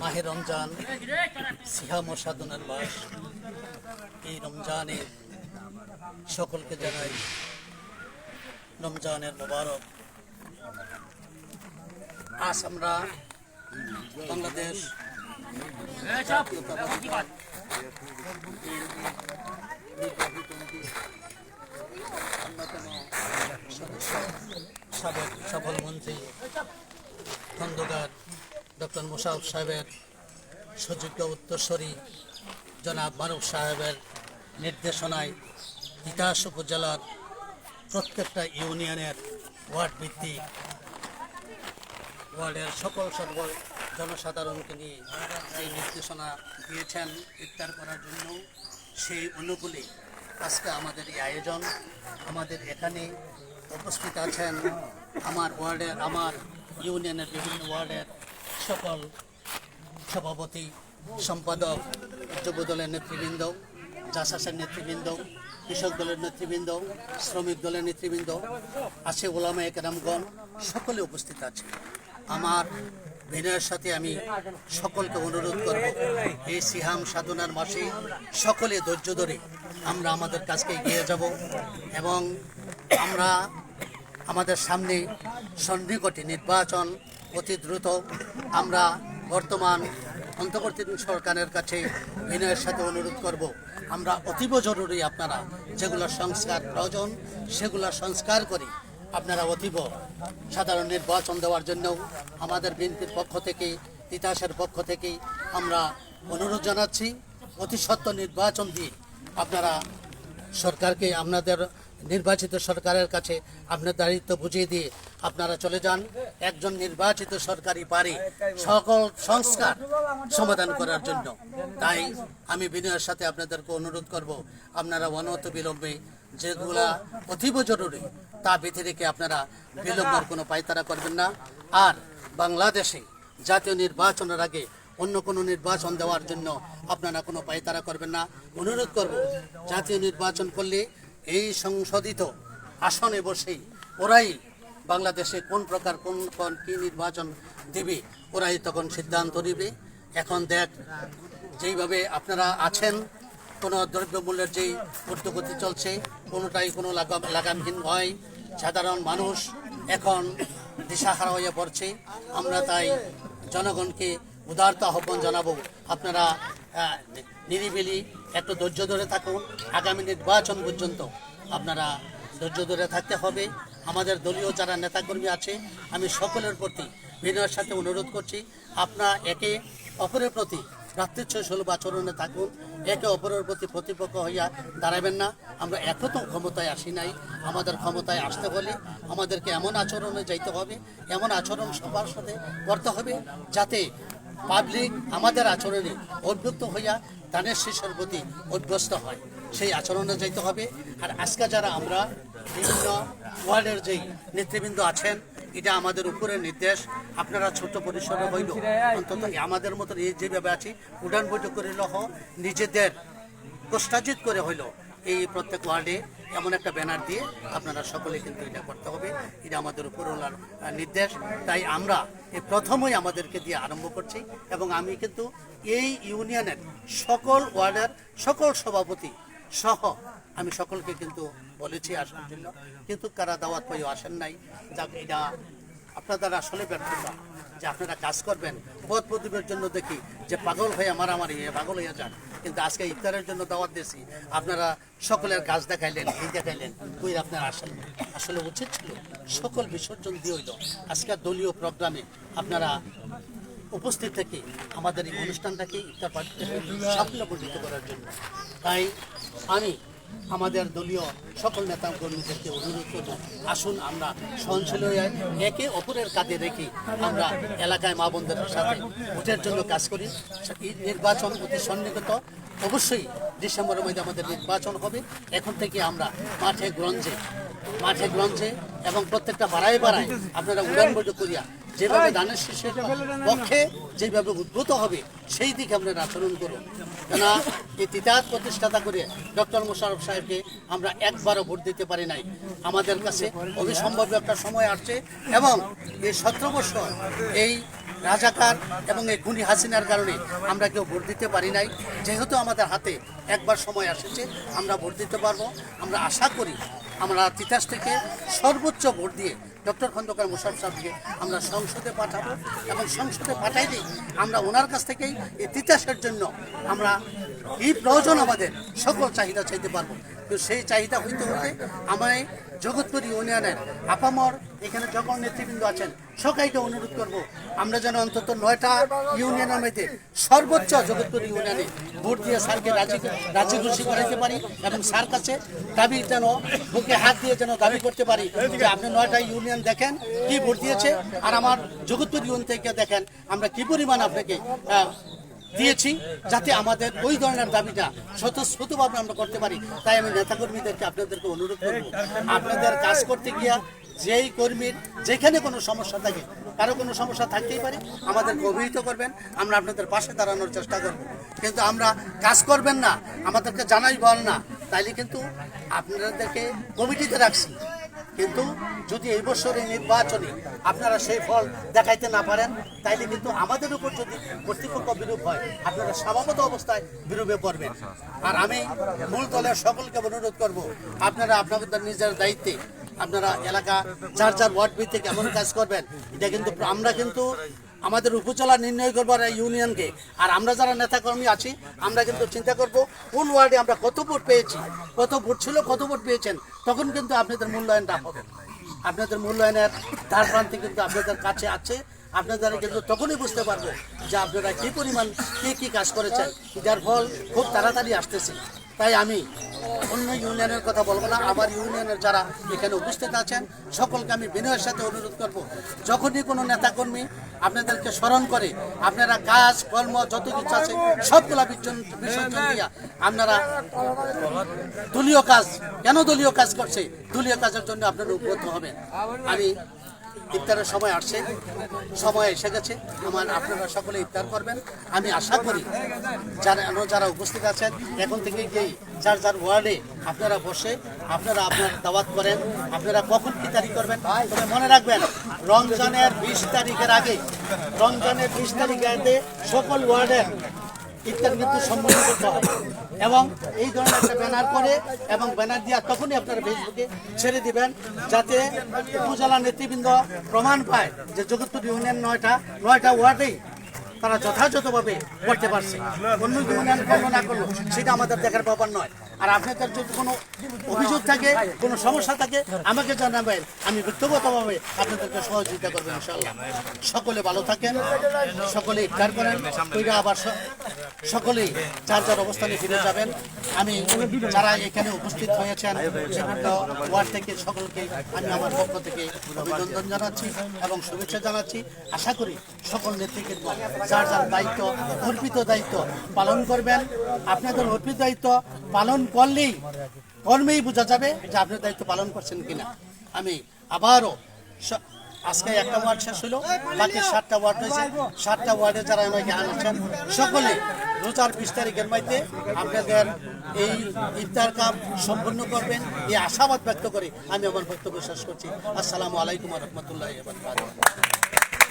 মাহে রমজান, সিহাম ও সাধনার এই রমজানে সকলকে জানাই রমজানের মোবারক। আজ আমরা বাংলাদেশ সফল মন্ত্রী খন্দকার ডক্টর মোশারফ সাহেবের সুযোগ্য উত্তরস্বরী জনাব মারুফ সাহেবের নির্দেশনায় তিতাস উপজেলার প্রত্যেকটা ইউনিয়নের ওয়ার্ড ভিত্তিক ওয়ার্ডের সকল সর্ব জনসাধারণকে নিয়ে যে নির্দেশনা দিয়েছেন, ইফতার করার জন্য, সেই অনুকূলে আজকে আমাদের এই আয়োজন, আমাদের এখানে উপস্থিত আছেন আমার ওয়ার্ডের আমার ইউনিয়নের বিভিন্ন ওয়ার্ডের সকল সভাপতি, সম্পাদক যুব দলের নেতৃবৃন্দ জাসাসের নেতৃবৃন্দ, কৃষক দলের নেতৃবৃন্দ, শ্রমিক দলের নেতৃবৃন্দ আছে ওলামা একরামগণ সকলে উপস্থিত আছে। আমার বিনয়ের সাথে আমি সকলকে অনুরোধ করব এই সিহাম সাধনার মাসে সকলে ধৈর্য ধরে আমরা আমাদের কাজকে এগিয়ে যাব এবং আমরা আমাদের সামনে সন্নিকটে নির্বাচন অতি দ্রুত। আমরা বর্তমান অন্তর্বর্তীকালীন সরকারের কাছে বিনয়ের সাথে অনুরোধ করব। আমরা অতীব জরুরি আপনারা যেগুলো সংস্কার প্রয়োজন, সেগুলো সংস্কার করে আপনারা অতীব সাধারণ নির্বাচন দেওয়ার জন্য আমাদের বিএনপির পক্ষ থেকে তিতাসের পক্ষ থেকে আমরা অনুরোধ জানাচ্ছি, অতি সত্ত্ব নির্বাচন দিয়ে আপনারা সরকারকে, আপনাদের নির্বাচিত সরকারের কাছে আপনার দায়িত্ব বুঝিয়ে দিয়ে আপনারা চলে যান। একজন নির্বাচিত সরকারি পারে সকল সংস্কার সমাধান করার জন্য। তাই আমি বিনয়ের সাথে আপনাদেরকে অনুরোধ করব, আপনারা অনত বিলম্বে যেগুলা অতীব জরুরি তা বেঁধে রেখে আপনারা বিলম্বের কোনো পায়তারা করবেন না। আর বাংলাদেশে জাতীয় নির্বাচনের আগে অন্য কোনো নির্বাচন দেওয়ার জন্য আপনারা কোনো পায়তারা করবেন না। অনুরোধ করব, জাতীয় নির্বাচন করলে এই সংশোধিত আসনে বসেই ওরাই বাংলাদেশে কোন প্রকার, কোন কোন কী নির্বাচন দেবে, ওরাই তখন সিদ্ধান্ত নেবে। এখন দেখ, যেইভাবে আপনারা আছেন, কোনো দ্রব্যমূল্যের যেই ঊর্ধ্বগতি চলছে, কোনোটাই কোনো লাগাম লাগামহীন হয় সাধারণ মানুষ এখন দিশাহারা হয়ে পড়ছে। আমরা তাই জনগণকে উদারতা আহ্বান জানাব। আপনারা নিরিবিলি একটু ধৈর্য ধরে থাকুন। আগামী নির্বাচন পর্যন্ত আপনারা ধৈর্য ধরে থাকতে হবে। আমাদের দলীয় যারা নেতাকর্মী আছে, আমি সকলের প্রতি বিনয়ের সাথে অনুরোধ করছি, আপনারা একে অপরের প্রতি ভ্রাতৃচ্ছ সুলভ আচরণে থাকুন। একে অপরের প্রতি প্রতিপক্ষ হইয়া দাঁড়াবেন না। আমরা এখনও ক্ষমতায় আসি নাই। আমাদের ক্ষমতায় আসতে হলে আমাদেরকে এমন আচরণে যাইতে হবে, এমন আচরণ সবার সাথে করতে হবে যাতে পাবলিক আমাদের আচরণে অভ্যুক্ত হইয়া দানের শিশুর প্রতি অভ্যস্ত হয়। সেই আচরণে যাইতে হবে। আর আজকে যারা আমরা বিভিন্ন ওয়ার্ডের যেই নেতৃবৃন্দ আছেন, এটা আমাদের উপরে নির্দেশ। আপনারা ছোট পরিসরে হইল, অন্তত আমাদের মতো এই যেভাবে আছি, উড়ান বৈঠক করিল হ নিজেদের কষ্টাজিত করে হইল। এই প্রত্যেক ওয়ার্ডে এমন একটা ব্যানার দিয়ে আপনারা সকলে কিন্তু এটা করতে হবে। এটা আমাদের উপরওয়ালার নির্দেশ। তাই আমরা এই প্রথমেই আমাদেরকে দিয়ে আরম্ভ করছি এবং আমি কিন্তু এই ইউনিয়নের সকল ওয়ার্ডের সকল সভাপতি সহ আমি সকলকে কিন্তু বলেছি আসার জন্য। কিন্তু কারা দাওয়াত পাইও আসেন নাই, যাক, এটা আপনাদের আসলে ব্যর্থতা, যে আপনারা কাজ করবেন, পথ প্রদীপের জন্য দেখি যে পাগল হয়ে মারামারি পাগল হয়ে যান। কিন্তু আজকে ইফতারের জন্য দাওয়াত দিয়েছি, আপনারা সকলের কাজ দেখাইলেন এই দেখাইলেন, কই আপনারা আসেন আসলে উচিত ছিল, সকল বিসর্জন দিয়ে হইল। আজকের দলীয় প্রোগ্রামে আপনারা উপস্থিত থেকে আমাদের এই অনুষ্ঠানটাকে ইফতার পার্টিতে সাফল্যমণ্ডিত করার জন্য। তাই আমি আমাদের দলীয় সকল নেতা কর্মীদেরকে অনুরোধ করব, আসুন আমরা সহনশীল হয়ে একে অপরের কাঁধে রেখে আমরা এলাকায় মা বোনদের সাথে ভোটের জন্য কাজ করি। এই নির্বাচন অতি সন্নিকট। অবশ্যই ডিসেম্বরের মধ্যে আমাদের নির্বাচন হবে। এখন থেকে আমরা মাঠে গ্রঞ্জে মাঠে গ্রঞ্জে এবং প্রত্যেকটা বাড়ায় বাড়ায় আপনারা উড়ান বৈঠক করিয়া যেভাবে দানের শীষের পক্ষে যেভাবে উদ্ভূত হবে সেই দিকে আপনারা আচরণ করুন কেন এই তিতাত প্রতিষ্ঠাতা করে ডক্টর মোশারফ সাহেবকে আমরা একবারও ভোট দিতে পারি নাই। আমাদের কাছে অবিসম্ভব একটা সময় আসছে এবং এই সতেরো বছর এই রাজাকার এবং এই খুনি হাসিনার কারণে আমরা কেউ ভোট দিতে পারি নাই। যেহেতু আমাদের হাতে একবার সময় আসছে আমরা ভোট দিতে পারব। আমরা আশা করি আমরা তিতাস থেকে সর্বোচ্চ ভোট দিয়ে ডক্টর খন্দকার মোশারফ সাহেবকে আমরা সংসদে পাঠাবো এবং সংসদে পাঠাইলেই আমরা ওনার কাছ থেকেই এই তিতাসের জন্য আমরা এই প্রয়োজন আমাদের। সকল চাহিদা চাইতে পারব। তো সেই চাহিদা হইতে হতে আমায় জগৎপুর ইউনিয়নের আপামর এখানে যখন নেতৃবৃন্দ আছেন, সবাইকে অনুরোধ করব, আমরা যেন অন্তত নয়টা ইউনিয়নের মধ্যে সর্বোচ্চ জগৎপুর ইউনিয়নে ভোট দিয়ে স্যারকে রাজি রাজি খুশি করাইতে পারি এবং স্যার কাছে দাবি যেন, বুকে হাত দিয়ে যেন দাবি করতে পারি যে আপনি নয়টা ইউনিয়ন দেখেন, কি ভোট দিয়েছে, আর আমার জগৎপুর ইউনিয়ন থেকে দেখেন আমরা কি পরিমাণ আপনাকে দিয়েছি যাতে আমাদের ওই ধরনের দাবিটা স্বতঃস্ফূর্তভাবে আমরা করতে পারি। তাই আমি নেতাকর্মীদেরকে আপনাদেরকে অনুরোধ করব, আপনাদের কাজ করতে গিয়া যেই কর্মীর যেখানে কোনো সমস্যা থাকে, কারও কোনো সমস্যা থাকতেই পারে, আমাদেরকে অভিহিত করবেন, আমরা আপনাদের পাশে দাঁড়ানোর চেষ্টা করব। কিন্তু আমরা কাজ করবেন না, আমাদেরকে জানাই বল না, তাইলে কিন্তু আপনাদেরকে কমিটিতে রাখছি। কিন্তু যদি এই বছরের নির্বাচনে আপনারা সেই ফল দেখাইতে না পারেন, তাইলে কিন্তু আমাদের উপর যদি কর্তৃপক্ষ বিরূপ হয়, আপনারা স্বভাবত অবস্থায় বিরূপে পড়বেন। আর আমি মূল দলের সকলকে অনুরোধ করব, আপনারা আপনাদের নিজের দায়িত্বে আপনারা এলাকা, যার যার ওয়ার্ড ভিত্তিক এমন কাজ করবেন, এটা কিন্তু আমরা কিন্তু আমাদের উপজেলা নির্ণয় করব আর ইউনিয়নকে আর আমরা যারা নেতাকর্মী আছি, আমরা কিন্তু চিন্তা করব, কোন ওয়ার্ডে আমরা কত ভোট পেয়েছি, কত ভোট ছিল, কত ভোট পেয়েছেন, তখন কিন্তু আপনাদের মূল্যায়নটা হবে। আপনাদের মূল্যায়নের ধার প্রান্তে কিন্তু আপনাদের কাছে আছে। আপনারা কিন্তু তখনই বুঝতে পারব যে আপনারা কি পরিমাণ, কি কি কাজ করেছেন। যার ফল খুব তাড়াতাড়ি আসতেছে। তাই আমি অন্য ইউনিয়নের কথা বলব না। আমার ইউনিয়নের যারা এখানে উপস্থিত আছেন, সকলকে আমি বিনয়ের সাথে অনুরোধ করব, যখনই কোনো নেতাকর্মী আপনাদেরকে স্মরণ করে আপনারা কাজ, কর্ম, যত কিছু আছে, সবগুলা বিসর্জন দিয়া আপনারা দলীয় কাজ, কেন দলীয় কাজ করছে? দলীয় কাজের জন্য আপনারা উপলব্ধ হবেন। আমি ইফতারের সময় আসছে, সময় এসে গেছে। আমার আপনারা সকলে ইফতার করবেন। আমি আশা করি যারা যারা উপস্থিত আছেন, এখন থেকে গিয়েই যার যার ওয়ার্ডে আপনারা বসে, আপনারা আপনার দাওয়াত করেন, আপনারা কখন কি তারিখ করবেন, তবে মনে রাখবেন, রমজানের বিশ তারিখের আগে, রমজানের বিশ তারিখের আগে সকল ওয়ার্ডের ইত্যাদি কিন্তু সম্বোধন করতে হবে। এবং এই ধরনের একটা ব্যানার করে এবং ব্যানার দিয়ে তখনই আপনারা ফেসবুকে ছেড়ে দিবেন, যাতে উপজেলা নেতৃবৃন্দ প্রমাণ পায় যে জগৎপুর ইউনিয়ন নয়টা নয়টা ওয়ার্ডেই তারা যথাযথভাবে করতে পারছে। অন্য ইউনিয়ন করল না করল সেটা আমাদের দেখার ব্যাপার নয়। আর আপনাদের যদি কোনো অভিযোগ থাকে, কোনো সমস্যা থাকে, আমাকে জানাবেন। আমি ব্যক্তিগতভাবে আপনাদেরকে সহযোগিতা করবেন ইনশাল্লাহ সকলে ভালো থাকেন, সকলে ইফতার করেন, কইরা আবার সকলেই যার যার অবস্থানে ফিরে যাবেন। আমি যারা এখানে উপস্থিত হয়েছেন বিভিন্ন ওয়ার্ড থেকে সকলকে আমি আমার পক্ষ থেকে অভিনন্দন জানাচ্ছি এবং শুভেচ্ছা জানাচ্ছি। আশা করি সকল নেতৃবৃন্দ যার যার দায়িত্ব, অর্পিত দায়িত্ব পালন করবেন। আপনাদের অর্পিত দায়িত্ব পালন করলেই কর্মেই বোঝা যাবে যে আপনার দায়িত্ব পালন করছেন কিনা। আমি আবারও আজকে একটা ওয়ার্ড শেষ হলো, বাকি সাতটা ওয়ার্ড হয়েছে সাতটা ওয়ার্ডে যারা আমাকে আনছেন, সকলে রোজার বিশ তারিখের মধ্যে আপনাদের এই ইফতার কাম সম্পূর্ণ করবেন। এই আশাবাদ ব্যক্ত করে আমি আমার বক্তব্য শেষ করছি। আসসালামু আলাইকুম রহমতুল্লাহ